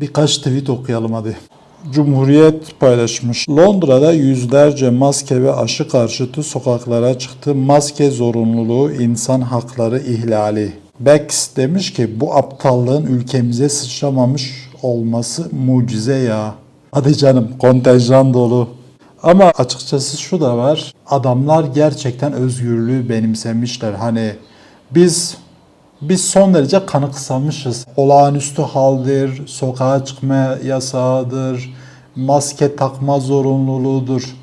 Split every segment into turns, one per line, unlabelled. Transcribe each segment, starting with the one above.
Birkaç tweet okuyalım hadi. Cumhuriyet paylaşmış. Londra'da yüzlerce maske ve aşı karşıtı sokaklara çıktı. Maske zorunluluğu insan hakları ihlali. Bex demiş ki bu aptallığın ülkemize sıçramamış olması mucize ya. Hadi canım kontenjan dolu. Ama açıkçası şu da var. Adamlar gerçekten özgürlüğü benimsemişler. Hani biz biz son derece kanıksamışız. Olağanüstü haldir, sokağa çıkma yasağıdır, maske takma zorunluluğudur.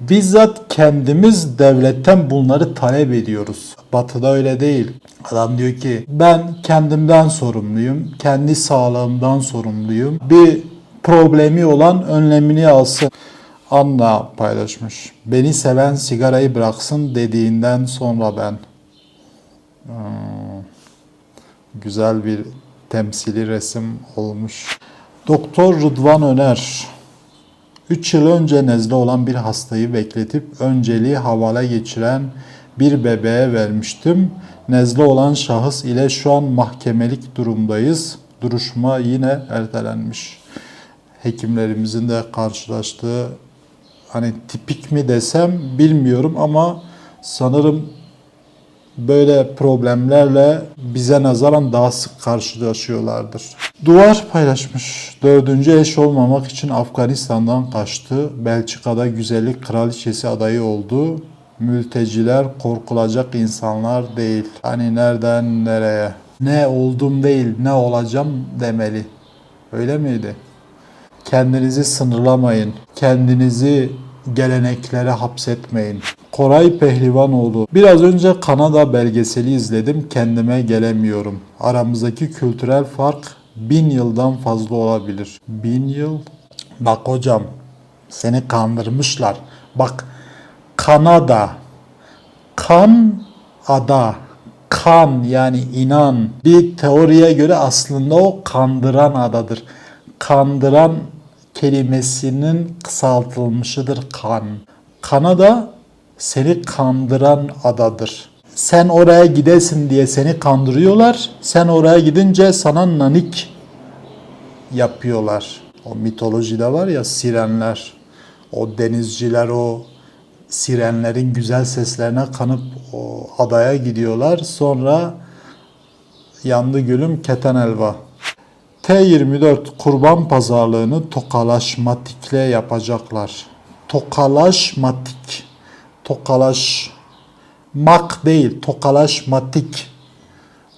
Bizzat kendimiz devletten bunları talep ediyoruz. Batı'da öyle değil. Adam diyor ki ben kendimden sorumluyum, kendi sağlığımdan sorumluyum. Bir problemi olan önlemini alsın. Anna paylaşmış. Beni seven sigarayı bıraksın dediğinden sonra ben. Güzel bir temsili resim olmuş. Doktor Rıdvan Öner 3 yıl önce nezle olan bir hastayı bekletip önceliği havala geçiren bir bebeğe vermiştim. Nezle olan şahıs ile şu an mahkemelik durumdayız. Duruşma yine ertelenmiş. Hekimlerimizin de karşılaştığı hani tipik mi desem bilmiyorum ama sanırım böyle problemlerle bize nazaran daha sık karşılaşıyorlardır. Duvar paylaşmış. Dördüncü eş olmamak için Afganistan'dan kaçtı. Belçika'da güzellik kraliçesi adayı oldu. Mülteciler korkulacak insanlar değil. Hani nereden nereye? Ne oldum değil, ne olacağım demeli. Öyle miydi? Kendinizi sınırlamayın. Kendinizi geleneklere hapsetmeyin. Koray Pehlivanoğlu. Biraz önce Kanada belgeseli izledim. Kendime gelemiyorum. Aramızdaki kültürel fark bin yıldan fazla olabilir. Bin yıl? Bak hocam seni kandırmışlar. Bak Kanada. Kan ada. Kan yani inan. Bir teoriye göre aslında o kandıran adadır. Kandıran kelimesinin kısaltılmışıdır kan. Kanada seni kandıran adadır. Sen oraya gidesin diye seni kandırıyorlar. Sen oraya gidince sana nanik yapıyorlar. O mitolojide var ya sirenler. O denizciler o sirenlerin güzel seslerine kanıp o adaya gidiyorlar. Sonra yandı gülüm keten elva. T24 kurban pazarlığını tokalaşmatikle yapacaklar. Tokalaşmatik. Tokalaş mak değil, tokalaşmatik.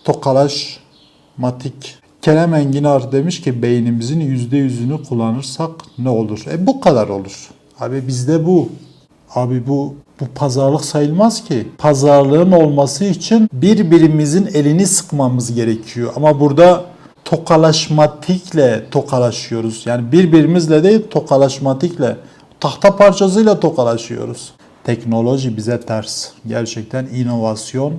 Tokalaşmatik. Kerem Enginar demiş ki beynimizin yüzde yüzünü kullanırsak ne olur? E bu kadar olur. Abi bizde bu. Abi bu bu pazarlık sayılmaz ki. Pazarlığın olması için birbirimizin elini sıkmamız gerekiyor. Ama burada tokalaşmatikle tokalaşıyoruz. Yani birbirimizle değil tokalaşmatikle. Tahta parçasıyla tokalaşıyoruz. Teknoloji bize ters. Gerçekten inovasyon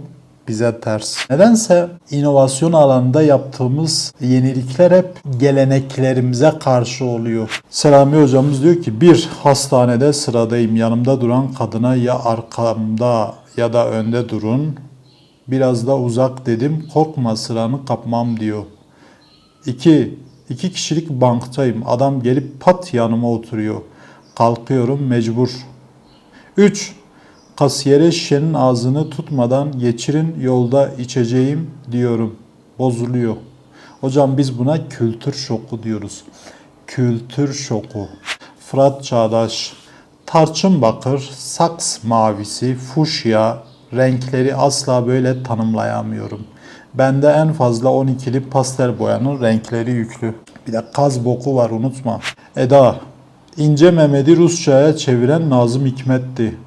bize ters. Nedense inovasyon alanında yaptığımız yenilikler hep geleneklerimize karşı oluyor. Selami hocamız diyor ki bir hastanede sıradayım. Yanımda duran kadına ya arkamda ya da önde durun. Biraz da uzak dedim. Korkma sıranı kapmam diyor. 2. İki kişilik banktayım. Adam gelip pat yanıma oturuyor. Kalkıyorum mecbur. 3. Kasiyere şişenin ağzını tutmadan geçirin yolda içeceğim diyorum. Bozuluyor. Hocam biz buna kültür şoku diyoruz. Kültür şoku. Fırat Çağdaş. Tarçın bakır, saks mavisi, fuşya renkleri asla böyle tanımlayamıyorum. Bende en fazla 12'li pastel boyanın renkleri yüklü. Bir de kaz boku var unutma. Eda. İnce Mehmet'i Rusça'ya çeviren Nazım Hikmet'ti.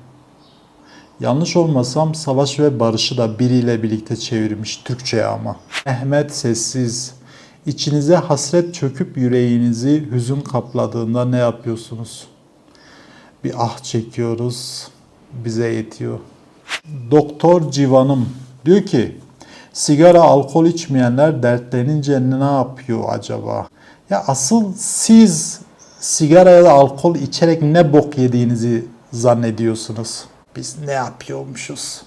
Yanlış olmasam Savaş ve Barış'ı da biriyle birlikte çevirmiş Türkçe'ye ama. Mehmet Sessiz. İçinize hasret çöküp yüreğinizi hüzün kapladığında ne yapıyorsunuz? Bir ah çekiyoruz. Bize yetiyor. Doktor Civanım diyor ki sigara alkol içmeyenler dertlenince ne yapıyor acaba? Ya asıl siz sigara ya da alkol içerek ne bok yediğinizi zannediyorsunuz. Biz ne yapıyormuşuz?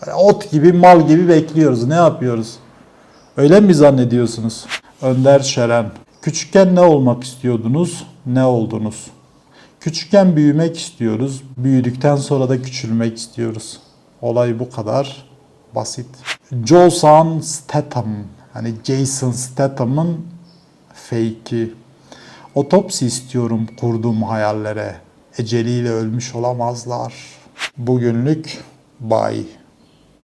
Böyle ot gibi mal gibi bekliyoruz. Ne yapıyoruz? Öyle mi zannediyorsunuz? Önder Şeren. Küçükken ne olmak istiyordunuz? Ne oldunuz? Küçükken büyümek istiyoruz. Büyüdükten sonra da küçülmek istiyoruz. Olay bu kadar basit. Jason Statham, hani Jason Statham'ın fake'i. Otopsi istiyorum kurduğum hayallere. Eceliyle ölmüş olamazlar. Bugünlük bye.